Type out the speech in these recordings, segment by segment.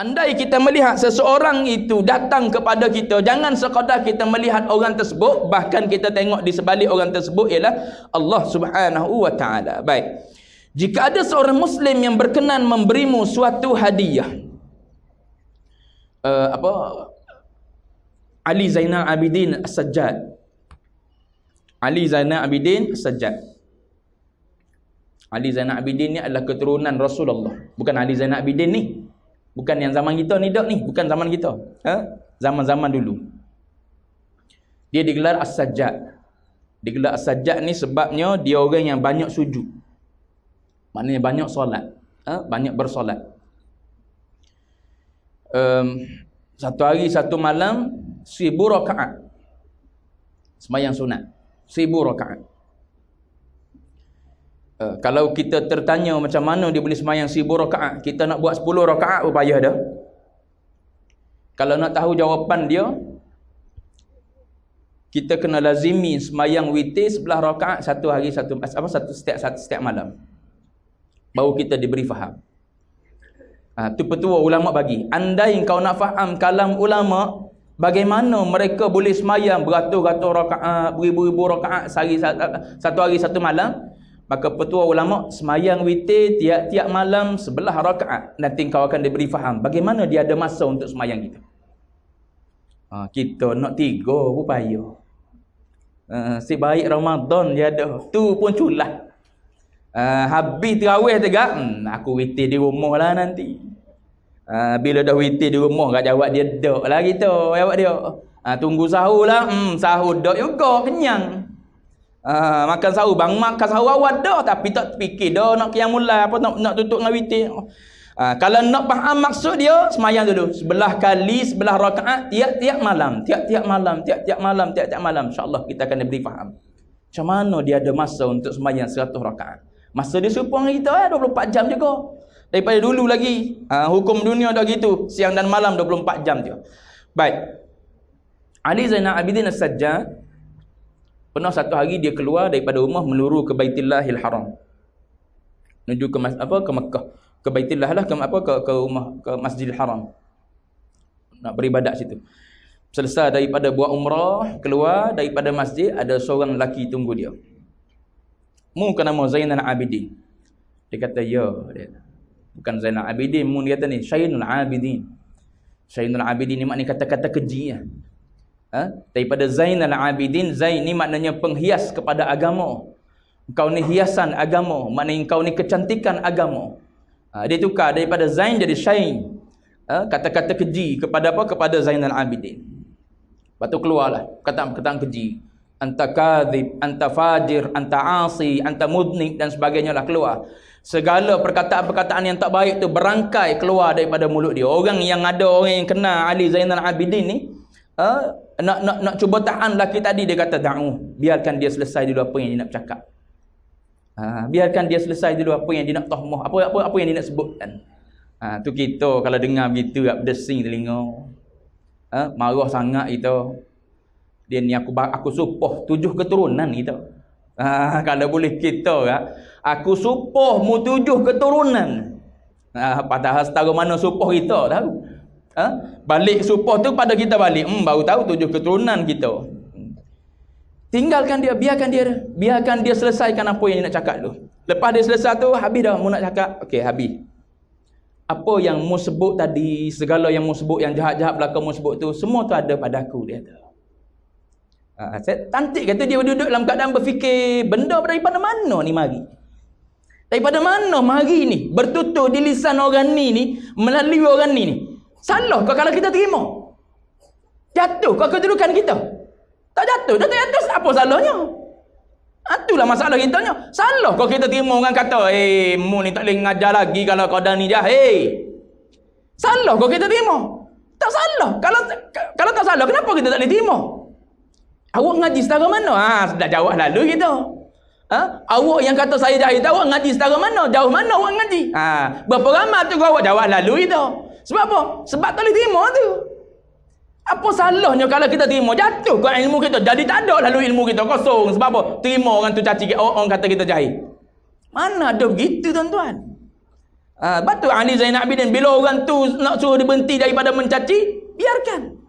Andai kita melihat seseorang itu datang kepada kita, jangan sekadar kita melihat orang tersebut, bahkan kita tengok di sebalik orang tersebut ialah Allah Subhanahu wa taala. Baik. Jika ada seorang muslim yang berkenan memberimu suatu hadiah. Uh, apa? Ali Zainal Abidin As-Sajjad. Ali Zainal Abidin As-Sajjad. Ali Zainal Abidin ni adalah keturunan Rasulullah. Bukan Ali Zainal Abidin ni. Bukan yang zaman kita ni dak ni, bukan zaman kita. Ha? Zaman-zaman dulu. Dia digelar As-Sajjad. Digelar As-Sajjad ni sebabnya dia orang yang banyak sujud. Maknanya banyak solat. Ha? Banyak bersolat. Um, satu hari satu malam seribu rakaat. Semayang sunat. Seribu rakaat. Uh, kalau kita tertanya macam mana dia boleh semayang seribu rakaat, kita nak buat sepuluh rakaat pun payah dah. Kalau nak tahu jawapan dia, kita kena lazimi semayang witir sebelah rakaat satu hari satu apa satu setiap satu setiap malam. Baru kita diberi faham. Ha, tu petua ulama bagi. Andai kau nak faham kalam ulama, bagaimana mereka boleh semayang beratus-ratus rakaat, beribu-ribu rakaat sehari satu hari satu malam, Maka petua ulama semayang witir tiap-tiap malam sebelah rakaat nanti kau akan diberi faham bagaimana dia ada masa untuk semayang kita. Ha, kita nak tiga pun payah. Ha, si baik Ramadan dia ada. Tu pun culah. Ha, habis terawih tegak, hmm, aku witir di rumah lah nanti. Ha, bila dah witir di rumah, kat jawab dia dok lah kita. Jawab dia. Ha, tunggu sahur lah. Hmm, sahur dok juga, kenyang. Uh, makan sahur bang makan sahur awal dah tapi tak fikir dah nak kiam mulai apa nak nak tutup dengan witir. Uh, kalau nak faham maksud dia semayang dulu sebelah kali sebelah rakaat tiap-tiap malam tiap-tiap malam tiap-tiap malam tiap-tiap malam insyaallah kita akan diberi faham. Macam mana dia ada masa untuk semayang 100 rakaat? Masa dia serupa dengan kita eh 24 jam juga. Daripada dulu lagi uh, hukum dunia dah gitu siang dan malam 24 jam je. Baik. Ali Zainal Abidin As-Sajjad Pernah satu hari dia keluar daripada rumah meluru ke Baitillahil Haram. Menuju ke mas, apa ke Mekah. Ke Baitillah lah ke apa ke ke rumah ke Masjidil Haram. Nak beribadat situ. Selesai daripada buat umrah, keluar daripada masjid ada seorang lelaki tunggu dia. Mu kan nama Zainal Abidin. Dia kata ya dia. Bukan Zainal Abidin, mu dia kata ni Syainul Abidin. Syainul Abidin ni maknanya kata-kata keji ya ha? daripada Zainal Abidin Zain ni maknanya penghias kepada agama. Kau ni hiasan agama maknanya kau ni kecantikan agama. Ha, dia tukar daripada Zain jadi Syain ha? kata-kata keji kepada apa? Kepada Zainal Abidin lepas tu keluarlah. Kata-kata keji. Anta kadhib anta fajir anta asi anta mudnib dan sebagainya lah keluar. Segala perkataan-perkataan yang tak baik tu berangkai keluar daripada mulut dia. Orang yang ada orang yang kenal Ali Zainal Abidin ni ha? nak nak nak cuba tahan lelaki tadi dia kata da'u biarkan dia selesai dulu apa yang dia nak bercakap ha, biarkan dia selesai dulu apa yang dia nak tahmah apa apa apa yang dia nak sebutkan. Ha, tu kita kalau dengar begitu tak berdesing telinga. Ha, marah sangat itu dia ni aku aku supoh tujuh keturunan itu ha, kalau boleh kita ya, aku supoh mu tujuh keturunan. Ha, padahal setara mana supoh kita tahu Ha? Balik supah tu pada kita balik. Hmm, baru tahu tujuh keturunan kita. Tinggalkan dia, biarkan dia. Biarkan dia selesaikan apa yang dia nak cakap tu. Lepas dia selesai tu, habis dah mu nak cakap. Okey, habis. Apa yang mu sebut tadi, segala yang mu sebut, yang jahat-jahat belakang mu sebut tu, semua tu ada pada aku, dia kata. Ha, saya tantik kata dia duduk dalam keadaan berfikir, benda daripada mana ni mari? Daripada mana mari ni? Bertutur di lisan orang ni ni, melalui orang ni ni. Salah kau kalau kita terima. Jatuh kau kedudukan kita. Tak jatuh, tak jatuh, apa salahnya? Itulah masalah kita. Salah kau kita terima orang kata, "Eh, mu ni tak boleh ngajar lagi kalau kau dah ni jahil." Salah kau kita terima. Tak salah. Kalau kalau tak salah, kenapa kita tak boleh terima? Awak ngaji setara mana? Ha, sudah jawab lalu kita. Ha? Awak yang kata saya jahil, awak ngaji setara mana? Jauh mana awak ngaji? Ha, berapa ramai tu awak jawab lalu itu? Sebab apa? Sebab tak boleh terima tu. Apa salahnya kalau kita terima? Jatuh ke ilmu kita. Jadi tak ada lalu ilmu kita kosong. Sebab apa? Terima orang tu caci orang, orang kata kita jahil. Mana ada begitu tuan-tuan? Ha, batu Ali Zainal Abidin bila orang tu nak suruh dia berhenti daripada mencaci, biarkan.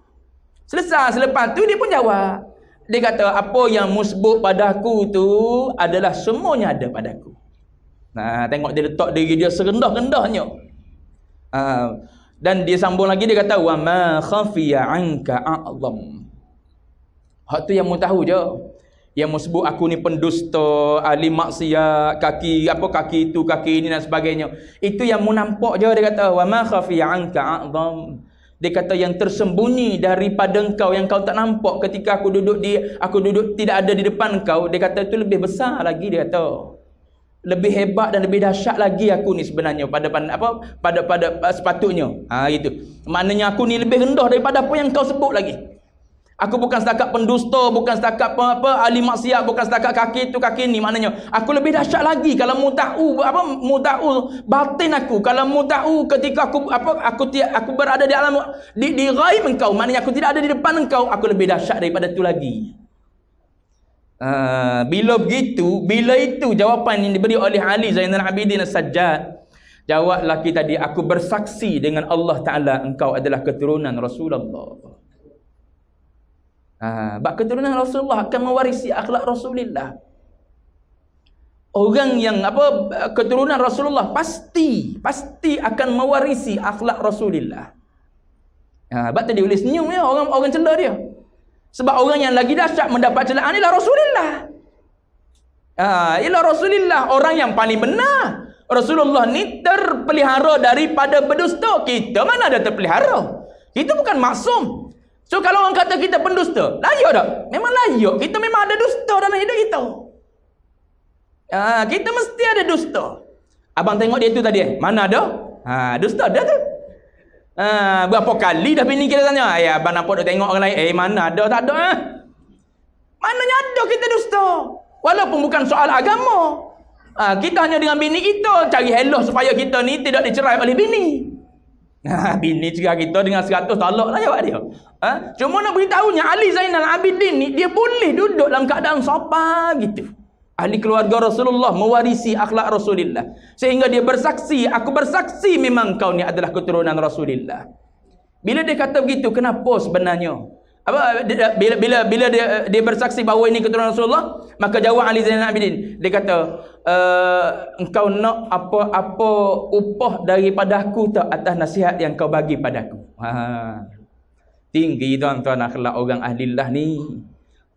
Selesai selepas tu dia pun jawab. Dia kata apa yang musbuk padaku tu adalah semuanya ada padaku. Nah, tengok dia letak diri dia serendah-rendahnya. Ha, dan dia sambung lagi dia kata wa ma khafiya anka a'zam. Hak tu yang mu tahu je yang sebut aku ni pendusta, ahli maksiat, kaki apa kaki itu, kaki ini dan sebagainya. Itu yang mu nampak je dia kata wa ma khafi anka a'zam. Dia kata yang tersembunyi daripada engkau yang kau tak nampak ketika aku duduk di aku duduk tidak ada di depan kau, dia kata itu lebih besar lagi dia kata. Lebih hebat dan lebih dahsyat lagi aku ni sebenarnya pada pada apa pada pada sepatutnya. Ha itu. Maknanya aku ni lebih rendah daripada apa yang kau sebut lagi. Aku bukan setakat pendusta, bukan setakat apa, apa ahli maksiat, bukan setakat kaki tu kaki ni maknanya. Aku lebih dahsyat lagi kalau mu tahu apa mu tahu batin aku. Kalau mu tahu ketika aku apa aku aku berada di alam di di ghaib engkau, maknanya aku tidak ada di depan engkau, aku lebih dahsyat daripada tu lagi. Uh, bila begitu, bila itu jawapan yang diberi oleh Ali Zainal Abidin As-Sajjad, jawablah kita tadi aku bersaksi dengan Allah Taala engkau adalah keturunan Rasulullah. Ha, bab keturunan Rasulullah akan mewarisi akhlak Rasulullah. Orang yang apa keturunan Rasulullah pasti pasti akan mewarisi akhlak Rasulullah. Ha, bab tadi boleh senyum ya orang orang celah dia. Sebab orang yang lagi dahsyat mendapat celaan ialah Rasulullah. Ha, ialah Rasulullah orang yang paling benar. Rasulullah ni terpelihara daripada berdusta. Kita mana ada terpelihara? Kita bukan maksum. So kalau orang kata kita pendusta, layak tak? Memang layak. Kita memang ada dusta dalam hidup kita. Ha, kita mesti ada dusta. Abang tengok dia tu tadi eh? Mana ada? Ha, dusta ada tu. Ha, berapa kali dah bini kita tanya? Ya, abang nampak dia tengok orang lain. Eh, mana ada? Tak ada. Eh? Mananya ada kita dusta. Walaupun bukan soal agama. Ha, kita hanya dengan bini kita cari hello supaya kita ni tidak dicerai oleh bini. Ha, bini cerah kita dengan seratus talak lah jawab dia. Ha? Cuma nak beritahunya Ali Zainal Abidin ni dia boleh duduk dalam keadaan sopan gitu. Ahli keluarga Rasulullah mewarisi akhlak Rasulullah. Sehingga dia bersaksi, aku bersaksi memang kau ni adalah keturunan Rasulullah. Bila dia kata begitu, kenapa sebenarnya? apa bila bila bila dia dia bersaksi bahawa ini keturunan Rasulullah maka jawab Ali Zainal Abidin dia kata e, engkau nak apa-apa upah daripada aku tak atas nasihat yang kau bagi padaku ha tinggi tuan-tuan akhlak orang ahlillah ni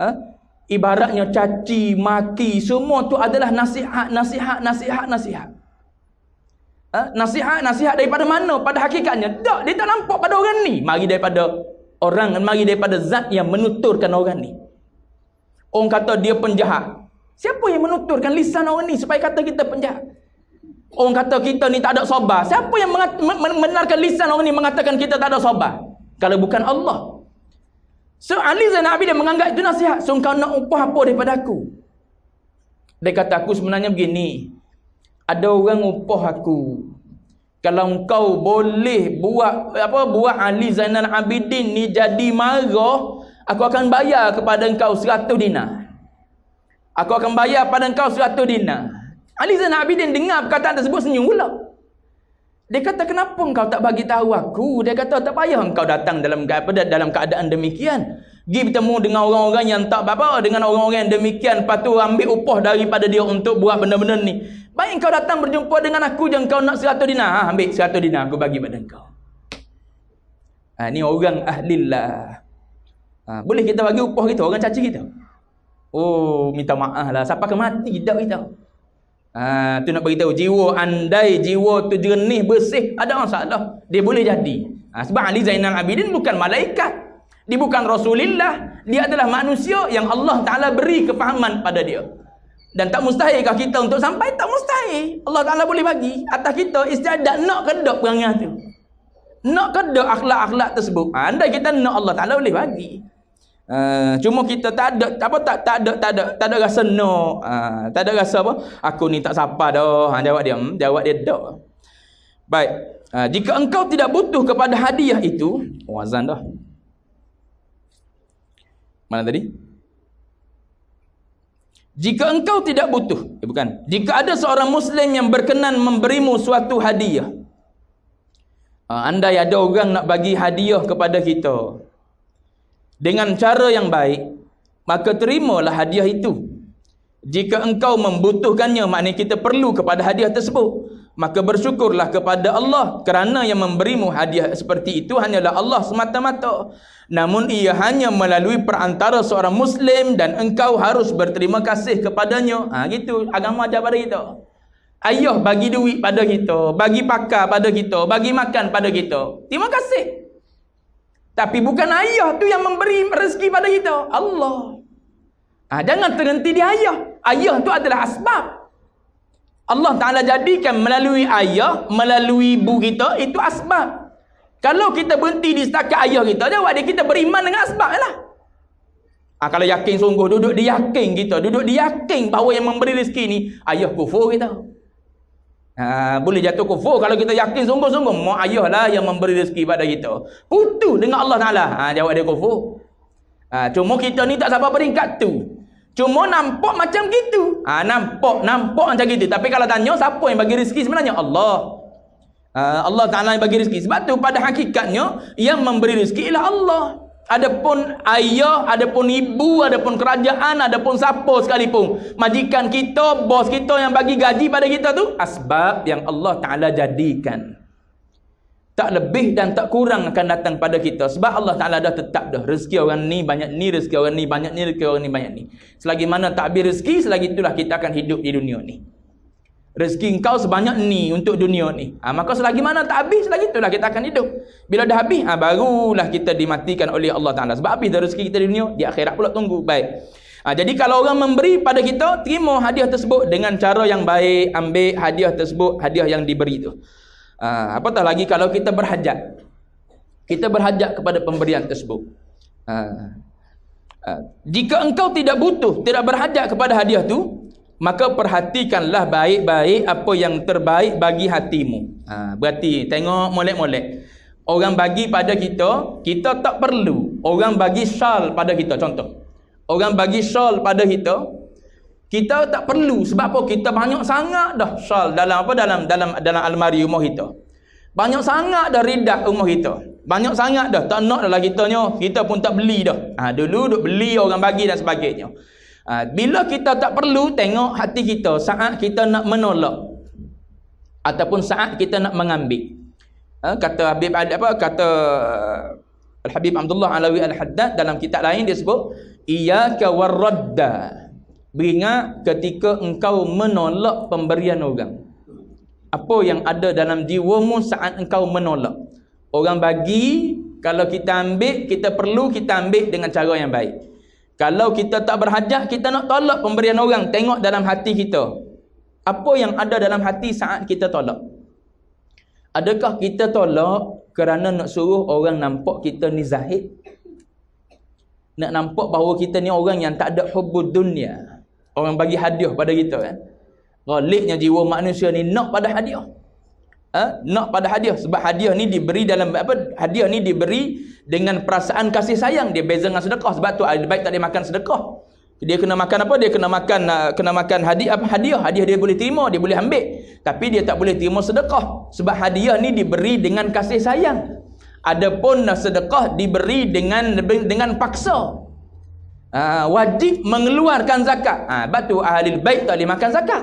ha ibaratnya caci maki semua tu adalah nasihat nasihat nasihat nasihat ha? nasihat nasihat daripada mana pada hakikatnya tak dia tak nampak pada orang ni mari daripada orang mari daripada zat yang menuturkan orang ni. Orang kata dia penjahat. Siapa yang menuturkan lisan orang ni supaya kata kita penjahat? Orang kata kita ni tak ada sabar. Siapa yang membenarkan lisan orang ni mengatakan kita tak ada sabar? Kalau bukan Allah. So Ali Zainal Abidin menganggap itu nasihat. So kau nak upah apa daripada aku? Dia kata aku sebenarnya begini. Ada orang upah aku kalau engkau boleh buat apa buat Ali Zainal Abidin ni jadi marah, aku akan bayar kepada engkau 100 dinar. Aku akan bayar pada engkau 100 dinar. Ali Zainal Abidin dengar perkataan tersebut senyum pula. Dia kata kenapa engkau tak bagi tahu aku? Dia kata tak payah engkau datang dalam dalam keadaan demikian. Gi bertemu dengan orang-orang yang tak apa dengan orang-orang yang demikian patu ambil upah daripada dia untuk buat benda-benda ni. Baik kau datang berjumpa dengan aku je kau nak 100 dinar. Ha, ambil 100 dinar aku bagi pada kau. Ha, ni orang ahlillah. Ha, boleh kita bagi upah kita orang caci kita. Oh, minta maaf lah. Siapa akan mati tak kita? Ha, tu nak beritahu jiwa andai jiwa tu jernih bersih ada masalah. Dia boleh jadi. Ha, sebab Ali Zainal Abidin bukan malaikat. Dia bukan Rasulullah. Dia adalah manusia yang Allah Ta'ala beri kefahaman pada dia. Dan tak mustahilkah kita untuk sampai? Tak mustahil. Allah Ta'ala boleh bagi. Atas kita istiadat nak kedok perangai tu. Nak kedok akhlak-akhlak tersebut. Ha, andai kita nak Allah Ta'ala boleh bagi. Uh, cuma kita tak ada apa tak tak ada tak ada tak ada rasa no uh, tak ada rasa apa aku ni tak sapa dah ha, jawab dia hmm, jawab dia dak baik uh, jika engkau tidak butuh kepada hadiah itu wazan dah mana tadi? Jika engkau tidak butuh, eh, bukan. Jika ada seorang muslim yang berkenan memberimu suatu hadiah. Uh, andai ada orang nak bagi hadiah kepada kita dengan cara yang baik, maka terimalah hadiah itu. Jika engkau membutuhkannya, maknanya kita perlu kepada hadiah tersebut. Maka bersyukurlah kepada Allah kerana yang memberimu hadiah seperti itu hanyalah Allah semata-mata. Namun ia hanya melalui perantara seorang Muslim dan engkau harus berterima kasih kepadanya. Ha, gitu agama ajar pada kita. Ayah bagi duit pada kita, bagi pakar pada kita, bagi makan pada kita. Terima kasih. Tapi bukan ayah tu yang memberi rezeki pada kita. Allah. Ha, jangan terhenti di ayah. Ayah tu adalah asbab. Allah Ta'ala jadikan melalui ayah, melalui ibu kita, itu asbab. Kalau kita berhenti di setakat ayah kita, jawab dia kita beriman dengan asbab lah. Ha, kalau yakin sungguh, duduk di yakin kita, duduk di yakin bahawa yang memberi rezeki ni, ayah kufur kita. Ha, boleh jatuh kufur kalau kita yakin sungguh-sungguh, mak ayah lah yang memberi rezeki pada kita. Putu dengan Allah Ta'ala. Ha, jawab dia kufur. Ha, cuma kita ni tak sampai peringkat tu. Cuma nampak macam gitu. Ha, nampak, nampak macam gitu. Tapi kalau tanya, siapa yang bagi rezeki sebenarnya? Allah. Ha, Allah Ta'ala yang bagi rezeki. Sebab tu pada hakikatnya, yang memberi rezeki ialah Allah. Adapun ayah, adapun ibu, adapun kerajaan, adapun siapa sekalipun. Majikan kita, bos kita yang bagi gaji pada kita tu. Asbab yang Allah Ta'ala jadikan tak lebih dan tak kurang akan datang pada kita sebab Allah Taala dah tetap dah rezeki orang ni banyak ni rezeki orang ni banyak ni rezeki orang ni banyak ni selagi mana tak habis rezeki selagi itulah kita akan hidup di dunia ni rezeki engkau sebanyak ni untuk dunia ni. Ha, maka selagi mana tak habis selagi itulah kita akan hidup. Bila dah habis ha, barulah kita dimatikan oleh Allah Taala. Sebab habis dah rezeki kita di dunia di akhirat pula tunggu. Baik. Ha, jadi kalau orang memberi pada kita terima hadiah tersebut dengan cara yang baik ambil hadiah tersebut hadiah yang diberi tu. Ha, apatah lagi kalau kita berhajat. Kita berhajat kepada pemberian tersebut. Ha, ha, jika engkau tidak butuh, tidak berhajat kepada hadiah tu, maka perhatikanlah baik-baik apa yang terbaik bagi hatimu. Ha, berarti tengok molek-molek. Orang bagi pada kita, kita tak perlu. Orang bagi syal pada kita, contoh. Orang bagi syal pada kita, kita tak perlu sebab apa kita banyak sangat dah syal dalam apa dalam dalam dalam almari rumah kita banyak sangat dah ridak rumah kita banyak sangat dah tak nak dah kitanya kita pun tak beli dah ha, dulu duk beli orang bagi dan sebagainya ha, bila kita tak perlu tengok hati kita saat kita nak menolak ataupun saat kita nak mengambil ha, kata Habib apa kata Al Habib Abdullah Alawi Al Haddad dalam kitab lain dia sebut iyyaka warradda Beringat ketika engkau menolak pemberian orang. Apa yang ada dalam jiwamu saat engkau menolak. Orang bagi, kalau kita ambil, kita perlu kita ambil dengan cara yang baik. Kalau kita tak berhajat, kita nak tolak pemberian orang. Tengok dalam hati kita. Apa yang ada dalam hati saat kita tolak. Adakah kita tolak kerana nak suruh orang nampak kita ni zahid? Nak nampak bahawa kita ni orang yang tak ada hubud dunia. Orang bagi hadiah pada kita kan. Galiknya jiwa manusia ni nak pada hadiah. Ha? Nak pada hadiah. Sebab hadiah ni diberi dalam apa? Hadiah ni diberi dengan perasaan kasih sayang. Dia beza dengan sedekah. Sebab tu baik tak dia makan sedekah. Dia kena makan apa? Dia kena makan uh, kena makan hadiah apa? Hadiah. Hadiah dia boleh terima, dia boleh ambil. Tapi dia tak boleh terima sedekah. Sebab hadiah ni diberi dengan kasih sayang. Adapun sedekah diberi dengan dengan paksa ha, wajib mengeluarkan zakat. Ha, batu ahli baik tak boleh makan zakat.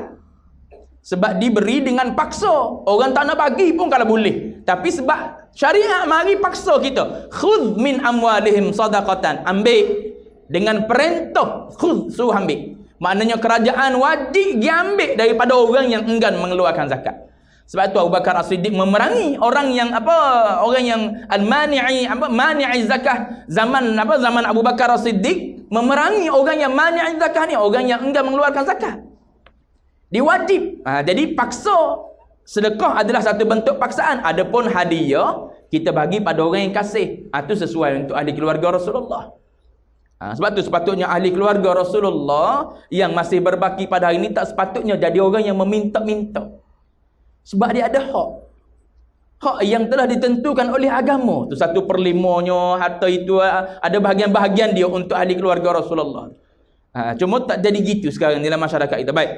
Sebab diberi dengan paksa. Orang tak nak bagi pun kalau boleh. Tapi sebab syariat mari paksa kita. Khudh min amwalihim sadaqatan. Ambil dengan perintah. Khudh suruh ambil. Maknanya kerajaan wajib dia ambil daripada orang yang enggan mengeluarkan zakat. Sebab tu Abu Bakar As-Siddiq memerangi orang yang apa orang yang al-mani'i apa mani'i zakah zaman apa zaman Abu Bakar As-Siddiq memerangi orang yang mani'i zakah ni orang yang enggan mengeluarkan zakat. Diwajib. Ha, jadi paksa sedekah adalah satu bentuk paksaan. Adapun hadiah kita bagi pada orang yang kasih. Itu ha, sesuai untuk ahli keluarga Rasulullah. Ha, sebab tu sepatutnya ahli keluarga Rasulullah yang masih berbaki pada hari ini tak sepatutnya jadi orang yang meminta-minta. Sebab dia ada hak. Hak yang telah ditentukan oleh agama. tu satu perlimanya, harta itu ada bahagian-bahagian dia untuk ahli keluarga Rasulullah. Ha, cuma tak jadi gitu sekarang dalam masyarakat kita. Baik.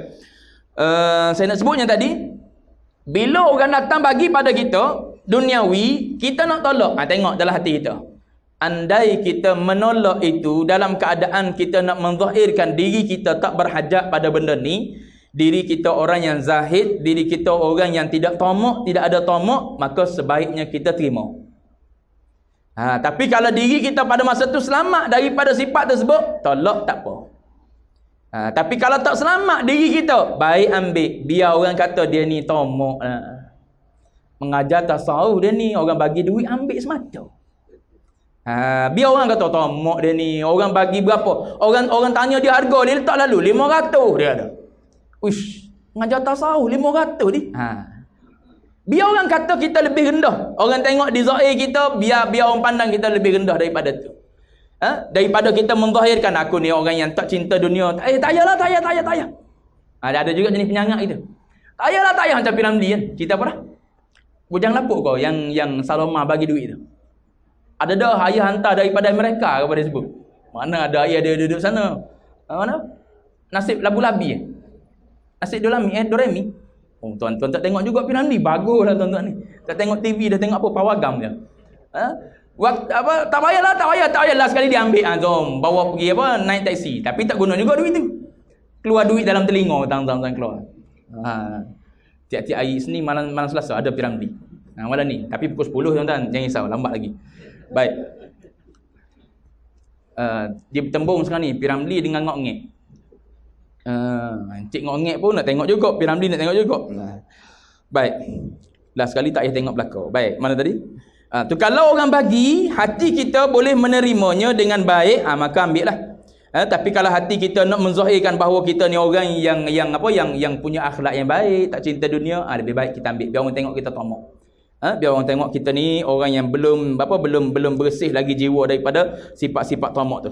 Uh, saya nak sebutnya tadi. Bila orang datang bagi pada kita. Duniawi. Kita nak tolak. Ha, tengok dalam hati kita. Andai kita menolak itu. Dalam keadaan kita nak menzahirkan diri kita tak berhajat pada benda ni. Diri kita orang yang zahid. Diri kita orang yang tidak tomok. Tidak ada tomok. Maka sebaiknya kita terima. Ha, tapi kalau diri kita pada masa tu selamat daripada sifat tersebut, tolak tak apa. Ha, tapi kalau tak selamat diri kita, baik ambil. Biar orang kata dia ni tomok. Ha. Mengajar tasawuf dia ni, orang bagi duit ambil semata. Ha, biar orang kata tomok dia ni, orang bagi berapa? Orang orang tanya dia harga, dia letak lalu 500 dia ada. Uish, mengajar tasawuf 500 ni. Ha. Biar orang kata kita lebih rendah. Orang tengok di zahir kita, biar biar orang pandang kita lebih rendah daripada tu. Ha? Daripada kita menzahirkan aku ni orang yang tak cinta dunia. Eh, tak payahlah, tak payah, tak payah, tak payah. Ada, ada juga jenis penyangak itu. Tak payahlah, tak payah macam Piramli kan. Kita apa dah? Bujang lapuk kau yang yang Saloma bagi duit tu. Ada dah ayah hantar daripada mereka kepada sebut. Mana ada ayah dia duduk sana? Ha, mana? Nasib labu-labi eh? Nasib dolami eh, Doremi. Oh, tuan-tuan tak tengok juga Piramli. Baguslah tuan-tuan ni. Tak tengok TV dah tengok apa pawagam dia. Ha? Waktu, apa tak payahlah tak payah tak payahlah sekali dia ambil ah jom bawa pergi apa naik taksi tapi tak guna juga duit tu keluar duit dalam telinga tang-tang keluar ha tiap-tiap hari seni malam malam Selasa ada piramidi ha malam ni tapi pukul 10 tuan-tuan jangan risau lambat lagi baik uh, dia bertembung sekarang ni piramidi dengan ngok-ngek Uh, Encik ngok-ngek pun nak tengok juga. Piramli nak tengok juga. Nah. Baik. Last sekali tak payah tengok belakang. Baik. Mana tadi? Uh, tu kalau orang bagi, hati kita boleh menerimanya dengan baik, uh, maka ambil lah. Uh, tapi kalau hati kita nak menzahirkan bahawa kita ni orang yang yang apa yang yang punya akhlak yang baik, tak cinta dunia, uh, lebih baik kita ambil. Biar orang tengok kita tomok. Ha? biar orang tengok kita ni orang yang belum apa belum belum bersih lagi jiwa daripada sifat-sifat tomok tu.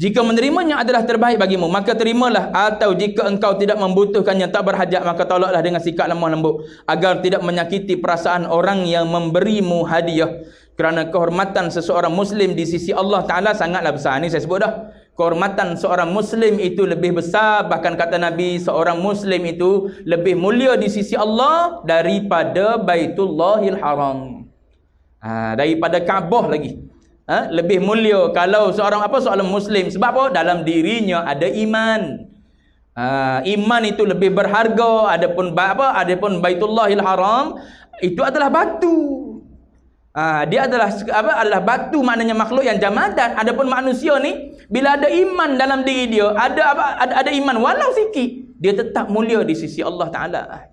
Jika menerimanya adalah terbaik bagimu, maka terimalah. Atau jika engkau tidak membutuhkannya, tak berhajat, maka tolaklah dengan sikap lemah lembut. Agar tidak menyakiti perasaan orang yang memberimu hadiah. Kerana kehormatan seseorang Muslim di sisi Allah Ta'ala sangatlah besar. Ini saya sebut dah. Kehormatan seorang Muslim itu lebih besar. Bahkan kata Nabi, seorang Muslim itu lebih mulia di sisi Allah daripada Baitullahil Haram. Ha, daripada Kaabah lagi ha? lebih mulia kalau seorang apa seorang muslim. Sebab apa? Dalam dirinya ada iman. Ha, iman itu lebih berharga. Adapun apa? Adapun baitullahil haram itu adalah batu. Ha, dia adalah apa? Adalah batu maknanya makhluk yang jamadan adapun manusia ni bila ada iman dalam diri dia ada apa? Ada, ada iman walau sikit dia tetap mulia di sisi Allah taala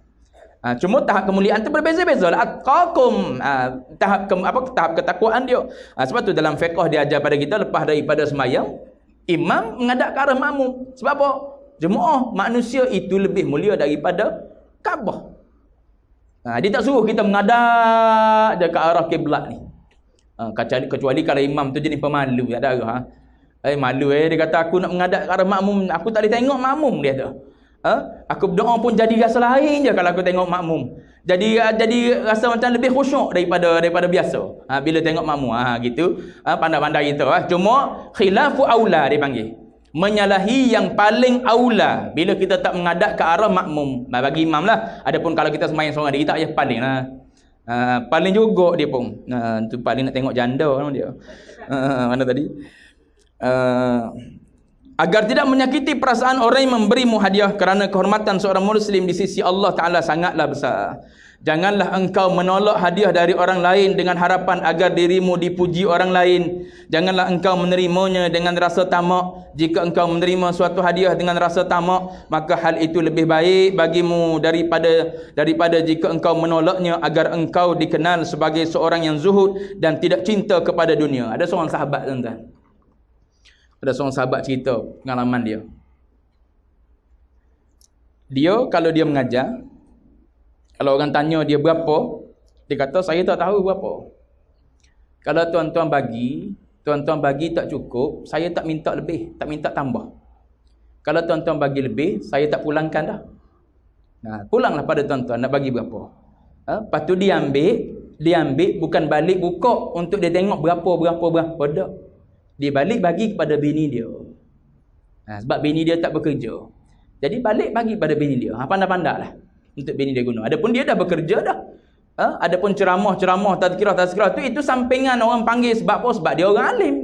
Ha, cuma tahap kemuliaan tu berbeza-beza lah. Atqakum ha, tahap ke, apa tahap ketakwaan dia. Ha, sebab tu dalam fiqh dia ajar pada kita lepas daripada semayang, imam menghadap ke arah makmum. Sebab apa? Jemaah manusia itu lebih mulia daripada Kaabah. Ha, dia tak suruh kita menghadap je ke arah kiblat ni. Ha, kecuali, kecuali kalau imam tu jenis pemalu ada ha. Eh malu eh dia kata aku nak menghadap ke arah makmum, aku tak boleh tengok makmum dia tu. Ha? Aku berdoa pun jadi rasa lain je kalau aku tengok makmum. Jadi uh, jadi rasa macam lebih khusyuk daripada daripada biasa. Ha, bila tengok makmum ha gitu. Ha, pandai-pandai itu ha. Cuma khilafu aula dia panggil. Menyalahi yang paling aula bila kita tak menghadap ke arah makmum. Bagi imam lah. Adapun kalau kita semayang seorang diri tak payah paling lah. Ha, paling juga dia pun. Ha, tu paling nak tengok janda dia. Ha, mana tadi? Uh, agar tidak menyakiti perasaan orang yang memberimu hadiah kerana kehormatan seorang muslim di sisi Allah Taala sangatlah besar. Janganlah engkau menolak hadiah dari orang lain dengan harapan agar dirimu dipuji orang lain. Janganlah engkau menerimanya dengan rasa tamak. Jika engkau menerima suatu hadiah dengan rasa tamak, maka hal itu lebih baik bagimu daripada daripada jika engkau menolaknya agar engkau dikenal sebagai seorang yang zuhud dan tidak cinta kepada dunia. Ada seorang sahabat tuan-tuan. Ada seorang sahabat cerita pengalaman dia. Dia kalau dia mengajar, kalau orang tanya dia berapa, dia kata saya tak tahu berapa. Kalau tuan-tuan bagi, tuan-tuan bagi tak cukup, saya tak minta lebih, tak minta tambah. Kalau tuan-tuan bagi lebih, saya tak pulangkan dah. Nah, pulanglah pada tuan-tuan nak bagi berapa. Ha? Lepas tu dia ambil, dia ambil bukan balik buka untuk dia tengok berapa, berapa, berapa. Tak. Dia balik bagi kepada bini dia. Ha, sebab bini dia tak bekerja. Jadi balik bagi pada bini dia. Ha, pandai-pandailah untuk bini dia guna. Adapun dia dah bekerja dah. Ha, adapun ceramah-ceramah tazkirah-tazkirah tu itu sampingan orang panggil sebab apa? Sebab dia orang alim.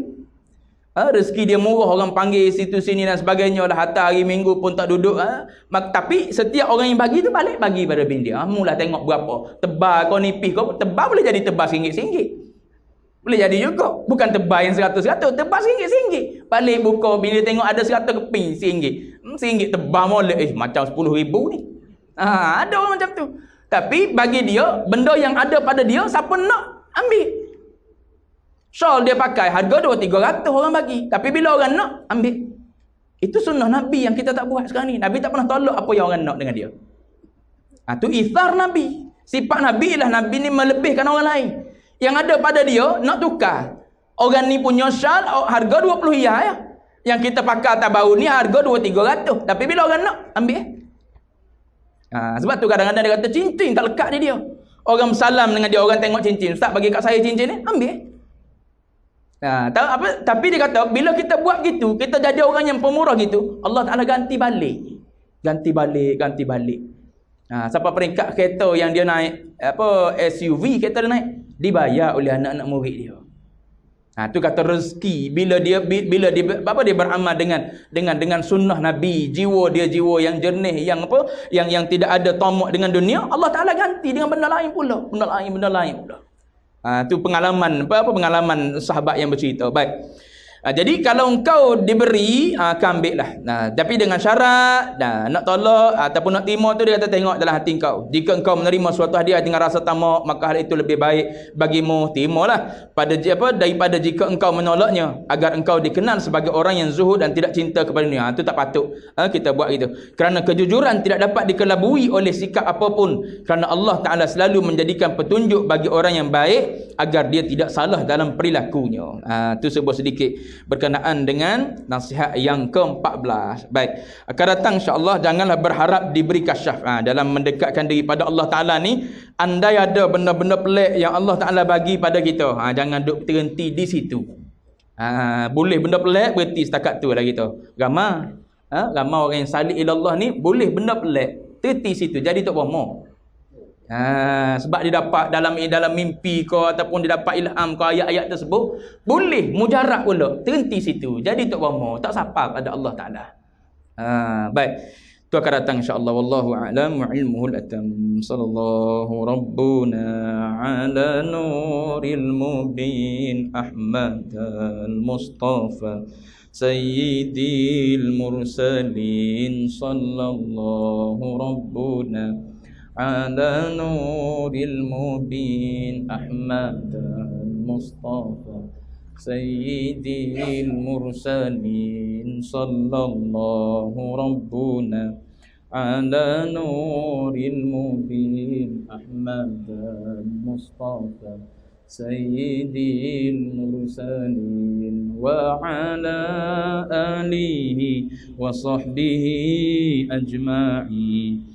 Ha, rezeki dia murah orang panggil situ sini dan sebagainya lah hatta hari minggu pun tak duduk ha. Tapi setiap orang yang bagi tu balik bagi pada bini dia ha, mula tengok berapa tebal kau nipis kau tebal boleh jadi tebal singgit-singgit boleh jadi juga bukan tebal yang seratus-seratus tebal singgit-singgit balik buka bila tengok ada seratus keping singgit hmm, singgit tebal molek eh macam sepuluh ribu ni ha, ada orang macam tu tapi bagi dia benda yang ada pada dia siapa nak ambil Shawl dia pakai harga 2-300 orang bagi. Tapi bila orang nak, ambil. Itu sunnah Nabi yang kita tak buat sekarang ni. Nabi tak pernah tolak apa yang orang nak dengan dia. Ha, itu ithar Nabi. Sifat Nabi ialah Nabi ni melebihkan orang lain. Yang ada pada dia, nak tukar. Orang ni punya shawl, oh, harga 20 ya. ya. Yang kita pakai atas bau ni, harga 2-300. Tapi bila orang nak, ambil. Ha, sebab tu kadang-kadang dia kata, cincin tak lekat di dia. Orang salam dengan dia, orang tengok cincin. Ustaz bagi kat saya cincin ni, ambil. Ha, tahu apa? Tapi dia kata bila kita buat gitu, kita jadi orang yang pemurah gitu, Allah Taala ganti balik. Ganti balik, ganti balik. Ha, siapa peringkat kereta yang dia naik apa SUV kereta dia naik dibayar oleh anak-anak murid dia. Ha, tu kata rezeki bila dia bila dia apa dia beramal dengan dengan dengan sunnah Nabi, jiwa dia jiwa yang jernih, yang apa? Yang yang tidak ada tamak dengan dunia, Allah Taala ganti dengan benda lain pula, benda lain, benda lain pula. Ha, tu pengalaman apa, apa pengalaman sahabat yang bercerita. Baik. Ha, jadi kalau engkau diberi, ha, kau ambil lah. Ha, tapi dengan syarat, ha, nak tolak ataupun nak terima tu dia kata tengok dalam hati engkau. Jika engkau menerima suatu hadiah dengan rasa tamak, maka hal itu lebih baik bagimu. Terimalah. Pada, apa, daripada jika engkau menolaknya. Agar engkau dikenal sebagai orang yang zuhud dan tidak cinta kepada dunia. Itu ha, tak patut ha, kita buat gitu. Kerana kejujuran tidak dapat dikelabui oleh sikap apapun. Kerana Allah Ta'ala selalu menjadikan petunjuk bagi orang yang baik agar dia tidak salah dalam perilakunya. Itu ha, sebuah sedikit berkenaan dengan nasihat yang ke-14. Baik. Akan datang insya-Allah janganlah berharap diberi kasyaf. Ha, dalam mendekatkan diri pada Allah Taala ni, andai ada benda-benda pelik yang Allah Taala bagi pada kita, ha, jangan duk terhenti di situ. Ha, boleh benda pelik berhenti setakat tu lah kita. Ramai ha, ramai orang yang salih ilallah ni boleh benda pelik terhenti situ. Jadi tak bomo. Ha, sebab dia dapat dalam dalam mimpi kau ataupun dia dapat ilham kau ayat-ayat tersebut boleh mujarab pula terhenti situ. Jadi tak bomo tak sapa pada Allah Taala. Ha, baik. Tu akan datang insyaallah. Wallahu a'lam wa ilmuhul atam sallallahu rabbuna ala nuril mubin. Ahmad al mustafa sayyidil mursalin. Sallallahu rabbuna على نور المبين أحمد المصطفى سيدي المرسلين صلى الله ربنا على نور المبين أحمد المصطفى سيدي المرسلين وعلى آله وصحبه أجمعين